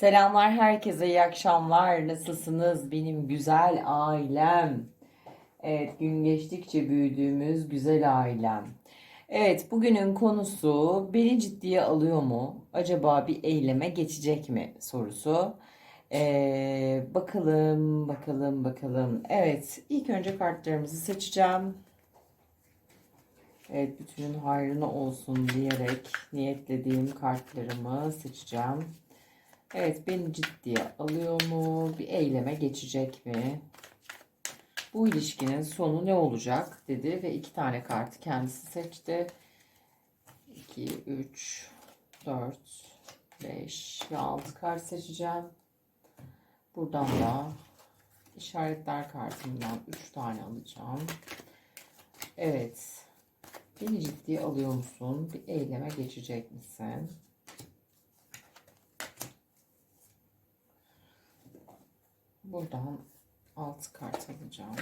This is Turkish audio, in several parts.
Selamlar herkese, iyi akşamlar. Nasılsınız benim güzel ailem? Evet, gün geçtikçe büyüdüğümüz güzel ailem. Evet, bugünün konusu beni ciddiye alıyor mu? Acaba bir eyleme geçecek mi sorusu. Ee, bakalım, bakalım, bakalım. Evet, ilk önce kartlarımızı seçeceğim. Evet, bütünün hayrına olsun diyerek niyetlediğim kartlarımı seçeceğim. Evet, beni ciddiye alıyor mu? Bir eyleme geçecek mi? Bu ilişkinin sonu ne olacak dedi ve iki tane kartı kendisi seçti. 2, 3, 4, 5 ve 6 kart seçeceğim. Buradan da işaretler kartından 3 tane alacağım. Evet. Beni ciddiye alıyor musun? Bir eyleme geçecek misin? Buradan 6 kart alacağım.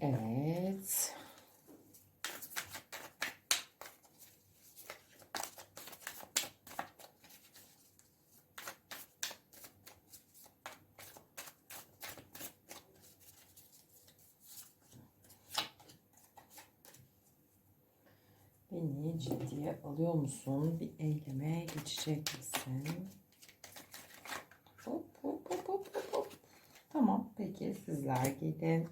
Evet. Ciddiye alıyor musun? Bir eyleme geçecek misin? Hop hop hop hop hop. Tamam peki sizler gidin.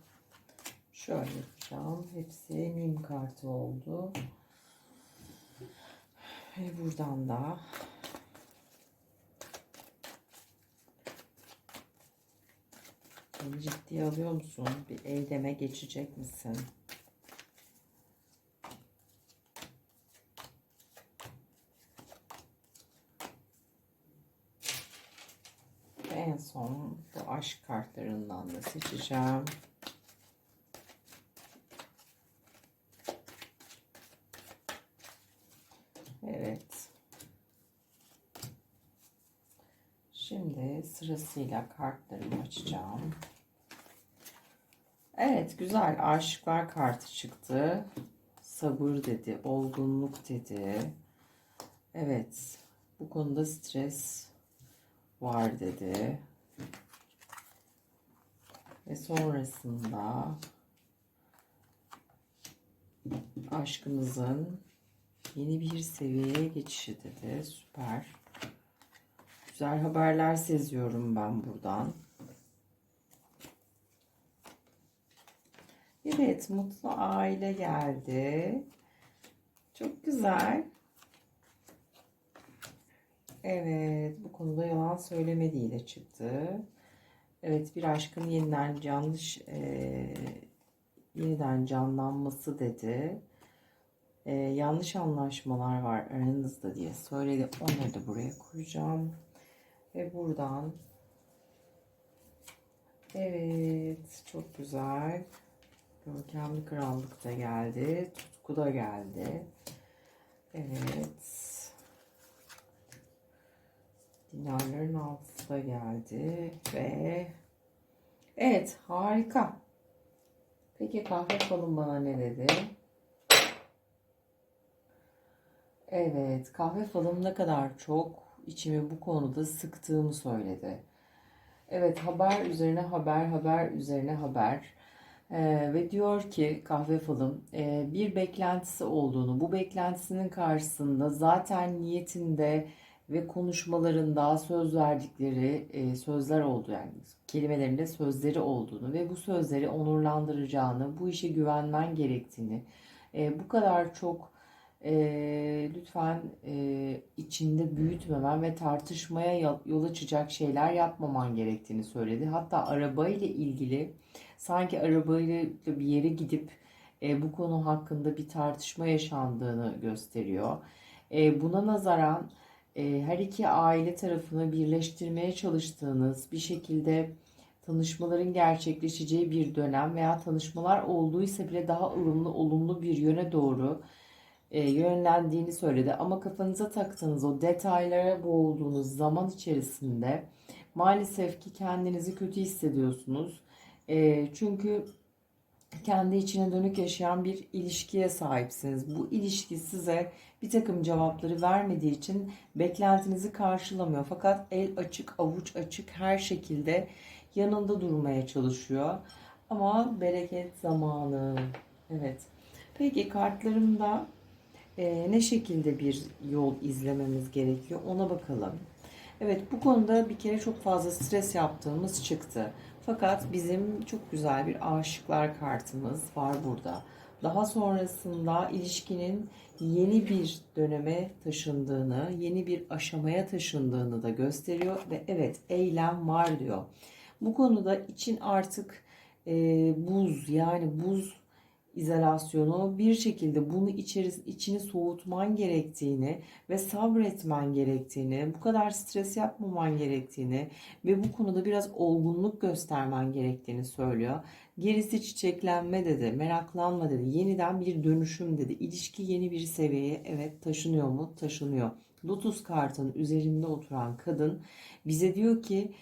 Şöyle yapacağım. Hepsi mim kartı oldu. Ve buradan da ciddiye alıyor musun? Bir eyleme geçecek misin? Ve en son bu aşk kartlarından da seçeceğim. Evet. Şimdi sırasıyla kartlarımı açacağım. Evet, güzel aşıklar kartı çıktı. Sabır dedi, olgunluk dedi. Evet, bu konuda stres var dedi. Ve sonrasında aşkınızın yeni bir seviyeye geçişi dedi. Süper. Güzel haberler seziyorum ben buradan. Evet, mutlu aile geldi. Çok güzel. Evet, bu konuda yalan söylemediği de çıktı. Evet, bir aşkın yeniden yanlış, e, yeniden canlanması dedi. E, yanlış anlaşmalar var aranızda diye söyledi. Onları da buraya koyacağım. Ve buradan Evet, çok güzel. Görkemli krallık da geldi. Tutku da geldi. Evet. Dinarların altısı da geldi ve evet harika. Peki kahve falım bana ne dedi? Evet kahve falım ne kadar çok içimi bu konuda sıktığımı söyledi. Evet haber üzerine haber haber üzerine haber. Ee, ve diyor ki kahve falım e, bir beklentisi olduğunu bu beklentisinin karşısında zaten niyetinde ve konuşmalarında söz verdikleri e, sözler oldu yani kelimelerinde sözleri olduğunu ve bu sözleri onurlandıracağını, bu işe güvenmen gerektiğini, e, bu kadar çok e, lütfen e, içinde büyütmemen ve tartışmaya yol açacak şeyler yapmaman gerektiğini söyledi. Hatta arabayla ilgili sanki arabayla bir yere gidip e, bu konu hakkında bir tartışma yaşandığını gösteriyor. E, buna nazaran her iki aile tarafını birleştirmeye çalıştığınız bir şekilde tanışmaların gerçekleşeceği bir dönem veya tanışmalar olduysa bile daha ılımlı, olumlu bir yöne doğru e, yönlendiğini söyledi. Ama kafanıza taktığınız o detaylara boğulduğunuz zaman içerisinde maalesef ki kendinizi kötü hissediyorsunuz. E, çünkü kendi içine dönük yaşayan bir ilişkiye sahipsiniz. Bu ilişki size bir takım cevapları vermediği için beklentinizi karşılamıyor. Fakat el açık, avuç açık her şekilde yanında durmaya çalışıyor. Ama bereket zamanı. Evet. Peki kartlarımda e, ne şekilde bir yol izlememiz gerekiyor ona bakalım. Evet bu konuda bir kere çok fazla stres yaptığımız çıktı. Fakat bizim çok güzel bir aşıklar kartımız var burada. Daha sonrasında ilişkinin yeni bir döneme taşındığını, yeni bir aşamaya taşındığını da gösteriyor ve evet eylem var diyor. Bu konuda için artık e, buz yani buz izolasyonu bir şekilde bunu içeri, içini soğutman gerektiğini ve sabretmen gerektiğini, bu kadar stres yapmaman gerektiğini ve bu konuda biraz olgunluk göstermen gerektiğini söylüyor. Gerisi çiçeklenme dedi, meraklanma dedi, yeniden bir dönüşüm dedi. İlişki yeni bir seviyeye evet taşınıyor mu? Taşınıyor. Lotus kartının üzerinde oturan kadın bize diyor ki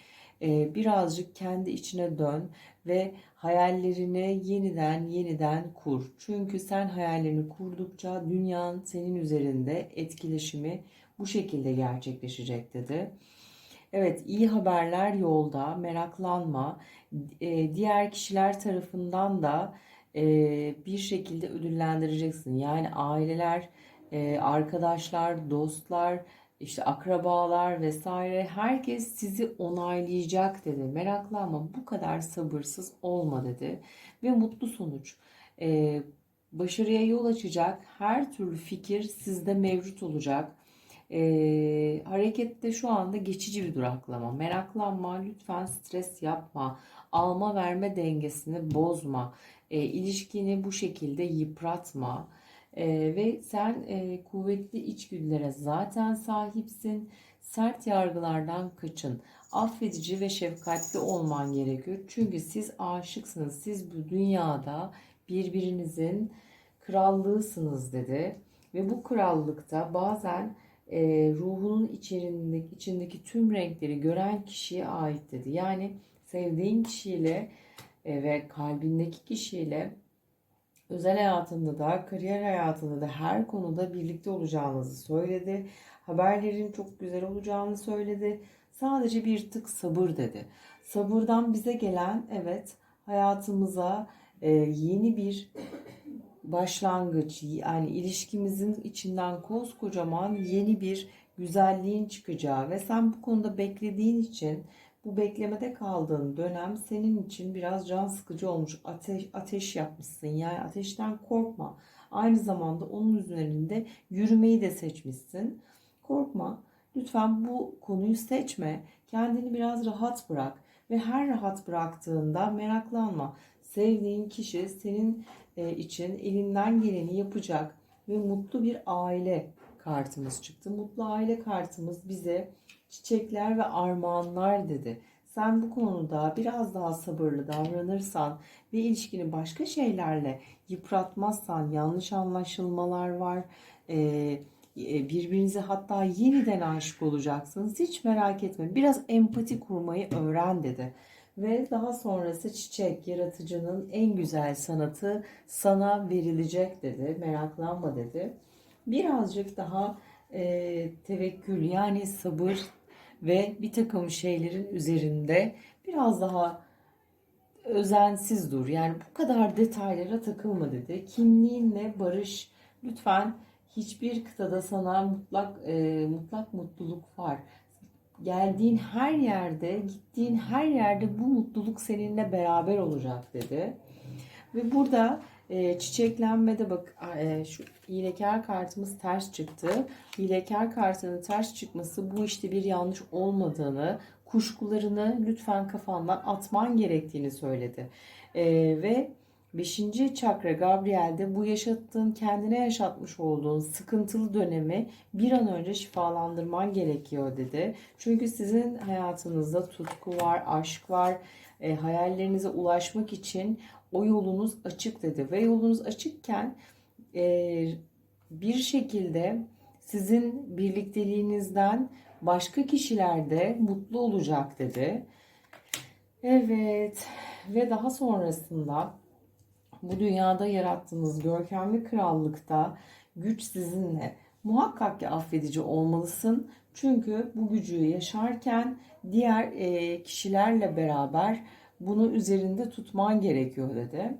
e, birazcık kendi içine dön ve hayallerini yeniden yeniden kur. Çünkü sen hayallerini kurdukça dünyanın senin üzerinde etkileşimi bu şekilde gerçekleşecek dedi. Evet iyi haberler yolda meraklanma. E, diğer kişiler tarafından da e, bir şekilde ödüllendireceksin. Yani aileler, e, arkadaşlar, dostlar, işte akrabalar vesaire herkes sizi onaylayacak dedi. Meraklanma bu kadar sabırsız olma dedi. Ve mutlu sonuç. Ee, başarıya yol açacak her türlü fikir sizde mevcut olacak. Ee, harekette şu anda geçici bir duraklama. Meraklanma, lütfen stres yapma. Alma verme dengesini bozma. Ee, ilişkini bu şekilde yıpratma. Ee, ve sen e, kuvvetli içgüdülere zaten sahipsin. Sert yargılardan kaçın. Affedici ve şefkatli olman gerekiyor. Çünkü siz aşıksınız. Siz bu dünyada birbirinizin krallığısınız dedi. Ve bu krallıkta bazen e, ruhunun içerisindeki, içindeki tüm renkleri gören kişiye ait dedi. Yani sevdiğin kişiyle e, ve kalbindeki kişiyle özel hayatında da, kariyer hayatında da her konuda birlikte olacağınızı söyledi. Haberlerin çok güzel olacağını söyledi. Sadece bir tık sabır dedi. Sabırdan bize gelen evet hayatımıza e, yeni bir başlangıç yani ilişkimizin içinden koskocaman yeni bir güzelliğin çıkacağı ve sen bu konuda beklediğin için bu beklemede kaldığın dönem senin için biraz can sıkıcı olmuş. Ateş, ateş yapmışsın. Yani ateşten korkma. Aynı zamanda onun üzerinde yürümeyi de seçmişsin. Korkma. Lütfen bu konuyu seçme. Kendini biraz rahat bırak. Ve her rahat bıraktığında meraklanma. Sevdiğin kişi senin e, için elinden geleni yapacak ve mutlu bir aile kartımız çıktı. Mutlu aile kartımız bize çiçekler ve armağanlar dedi. Sen bu konuda biraz daha sabırlı davranırsan ve ilişkini başka şeylerle yıpratmazsan yanlış anlaşılmalar var. Ee, birbirinize hatta yeniden aşık olacaksınız. Hiç merak etme. Biraz empati kurmayı öğren dedi. Ve daha sonrası çiçek yaratıcının en güzel sanatı sana verilecek dedi. Meraklanma dedi. Birazcık daha e, tevekkül yani sabır ve bir takım şeylerin üzerinde biraz daha özensiz dur. Yani bu kadar detaylara takılma dedi. Kimliğinle barış. Lütfen hiçbir kıtada sana mutlak e, mutlak mutluluk var. Geldiğin her yerde, gittiğin her yerde bu mutluluk seninle beraber olacak dedi. Ve burada e, çiçeklenmede bak e, şu hilekar kartımız ters çıktı. Hilekar kartının ters çıkması bu işte bir yanlış olmadığını, kuşkularını lütfen kafandan atman gerektiğini söyledi. E, ve 5. çakra Gabriel'de bu yaşattığın, kendine yaşatmış olduğun sıkıntılı dönemi bir an önce şifalandırman gerekiyor dedi. Çünkü sizin hayatınızda tutku var, aşk var, e, hayallerinize ulaşmak için o yolunuz açık dedi. Ve yolunuz açıkken e, bir şekilde sizin birlikteliğinizden başka kişiler de mutlu olacak dedi. Evet ve daha sonrasında bu dünyada yarattığınız görkemli krallıkta güç sizinle. Muhakkak ki affedici olmalısın. Çünkü bu gücü yaşarken diğer e, kişilerle beraber bunu üzerinde tutman gerekiyor dedi.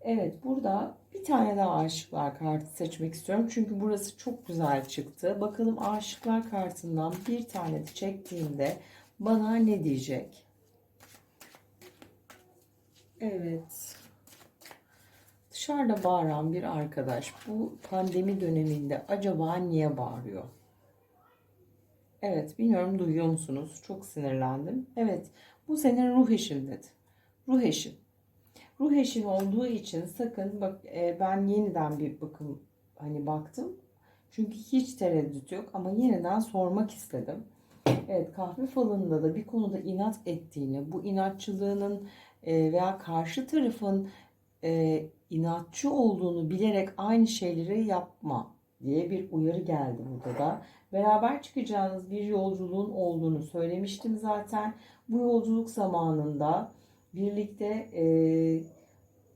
Evet burada bir tane daha aşıklar kartı seçmek istiyorum. Çünkü burası çok güzel çıktı. Bakalım aşıklar kartından bir tane de çektiğimde bana ne diyecek? Evet. Dışarıda bağıran bir arkadaş bu pandemi döneminde acaba niye bağırıyor? Evet, bilmiyorum duyuyor musunuz? Çok sinirlendim. Evet, bu senin ruh eşin dedi. Ruh eşin. Ruh eşin olduğu için sakın bak e, ben yeniden bir bakım hani baktım. Çünkü hiç tereddüt yok ama yeniden sormak istedim. Evet kahve falında da bir konuda inat ettiğini, bu inatçılığının e, veya karşı tarafın e, inatçı olduğunu bilerek aynı şeyleri yapma diye bir uyarı geldi burada da. Beraber çıkacağınız bir yolculuğun olduğunu söylemiştim zaten. Bu yolculuk zamanında birlikte e,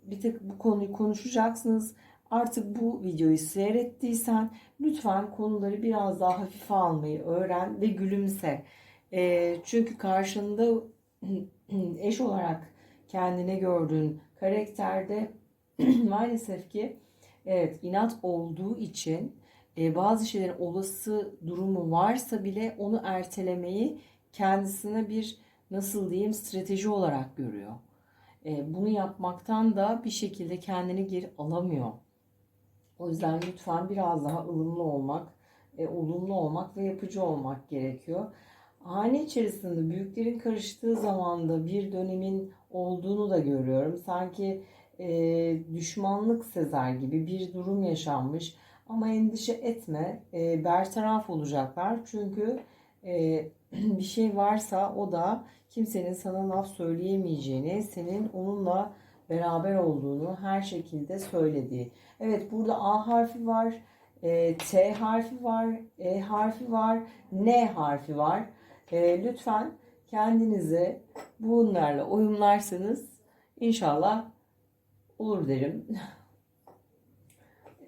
bir tek bu konuyu konuşacaksınız. Artık bu videoyu seyrettiysen lütfen konuları biraz daha hafife almayı öğren ve gülümse. E, çünkü karşında eş olarak kendine gördüğün karakterde maalesef ki evet inat olduğu için e, bazı şeylerin olası durumu varsa bile onu ertelemeyi kendisine bir nasıl diyeyim strateji olarak görüyor. E, bunu yapmaktan da bir şekilde kendini geri alamıyor. O yüzden lütfen biraz daha ılımlı olmak, e, olumlu olmak ve yapıcı olmak gerekiyor. Hane içerisinde büyüklerin karıştığı zamanda bir dönemin olduğunu da görüyorum. Sanki e, düşmanlık sezer gibi bir durum yaşanmış. Ama endişe etme, e, bertaraf olacaklar. Çünkü e, bir şey varsa o da kimsenin sana laf söyleyemeyeceğini, senin onunla beraber olduğunu her şekilde söylediği. Evet burada A harfi var, e, T harfi var, E harfi var, N harfi var. E, lütfen kendinizi bunlarla uyumlarsanız inşallah olur derim.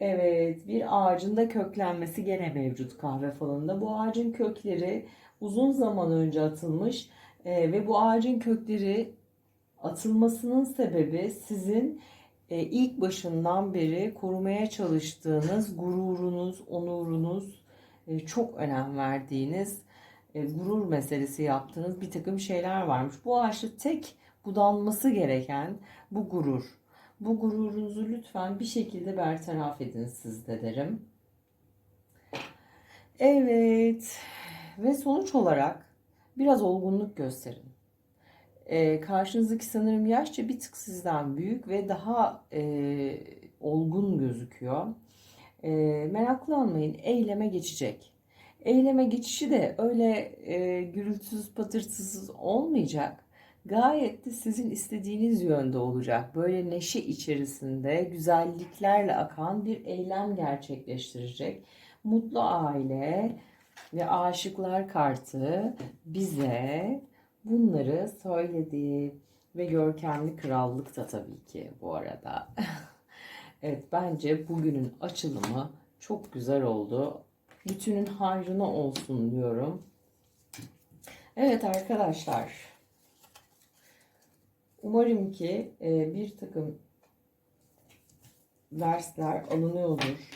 Evet, bir ağacın da köklenmesi gene mevcut kahve falında. Bu ağacın kökleri uzun zaman önce atılmış e, ve bu ağacın kökleri atılmasının sebebi sizin e, ilk başından beri korumaya çalıştığınız gururunuz, onurunuz, e, çok önem verdiğiniz e, gurur meselesi yaptığınız bir takım şeyler varmış. Bu ağaçta tek budanması gereken bu gurur. Bu gururunuzu lütfen bir şekilde bertaraf edin siz de derim. Evet. Ve sonuç olarak biraz olgunluk gösterin. Ee, karşınızdaki sanırım yaşça bir tık sizden büyük ve daha e, olgun gözüküyor. E, meraklanmayın, eyleme geçecek. Eyleme geçişi de öyle e, gürültüsüz patırtısız olmayacak gayet de sizin istediğiniz yönde olacak. Böyle neşe içerisinde güzelliklerle akan bir eylem gerçekleştirecek. Mutlu aile ve aşıklar kartı bize bunları söyledi. Ve görkemli krallık da tabii ki bu arada. evet bence bugünün açılımı çok güzel oldu. Bütünün hayrına olsun diyorum. Evet arkadaşlar Umarım ki e, bir takım dersler alınıyordur.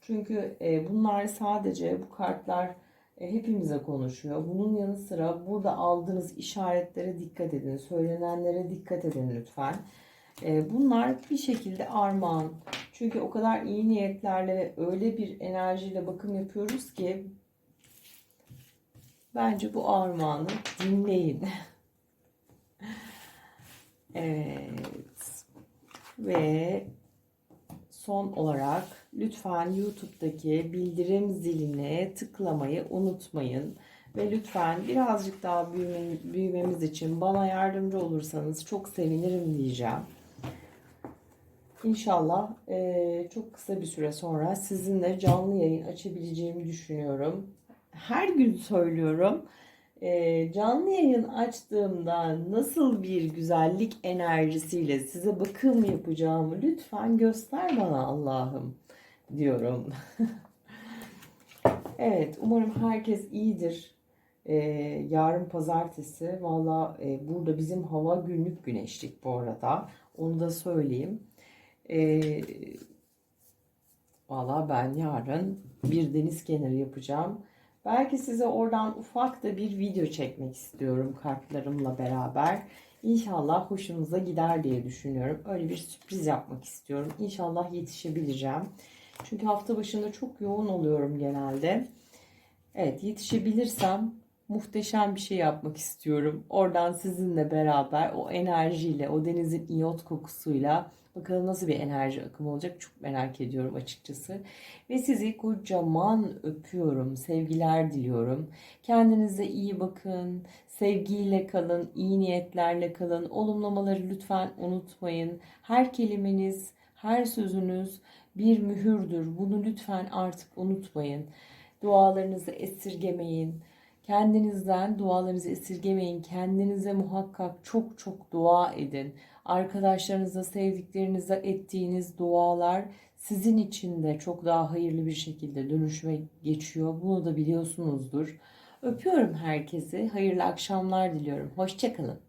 Çünkü e, bunlar sadece bu kartlar e, hepimize konuşuyor. Bunun yanı sıra burada aldığınız işaretlere dikkat edin. Söylenenlere dikkat edin lütfen. E, bunlar bir şekilde armağan. Çünkü o kadar iyi niyetlerle ve öyle bir enerjiyle bakım yapıyoruz ki bence bu armağanı dinleyin. Evet. Ve son olarak lütfen YouTube'daki bildirim ziline tıklamayı unutmayın. Ve lütfen birazcık daha büyüme, büyümemiz için bana yardımcı olursanız çok sevinirim diyeceğim. İnşallah eee, çok kısa bir süre sonra sizinle canlı yayın açabileceğimi düşünüyorum. Her gün söylüyorum. Eee, canlı yayın açtığımda nasıl bir güzellik enerjisiyle size bakım yapacağımı lütfen göster bana Allah'ım diyorum. Evet, umarım herkes iyidir. Ee, yarın pazartesi. Valla e, burada bizim hava günlük güneşlik bu arada. Onu da söyleyeyim. Ee, valla ben yarın bir deniz kenarı yapacağım. Belki size oradan ufak da bir video çekmek istiyorum kartlarımla beraber. İnşallah hoşunuza gider diye düşünüyorum. Öyle bir sürpriz yapmak istiyorum. İnşallah yetişebileceğim. Çünkü hafta başında çok yoğun oluyorum genelde. Evet yetişebilirsem muhteşem bir şey yapmak istiyorum. Oradan sizinle beraber o enerjiyle, o denizin iyot kokusuyla bakalım nasıl bir enerji akımı olacak çok merak ediyorum açıkçası. Ve sizi kocaman öpüyorum, sevgiler diliyorum. Kendinize iyi bakın, sevgiyle kalın, iyi niyetlerle kalın. Olumlamaları lütfen unutmayın. Her kelimeniz, her sözünüz bir mühürdür. Bunu lütfen artık unutmayın. Dualarınızı esirgemeyin. Kendinizden dualarınızı esirgemeyin. Kendinize muhakkak çok çok dua edin. Arkadaşlarınıza, sevdiklerinize ettiğiniz dualar sizin için de çok daha hayırlı bir şekilde dönüşme geçiyor. Bunu da biliyorsunuzdur. Öpüyorum herkesi. Hayırlı akşamlar diliyorum. Hoşçakalın.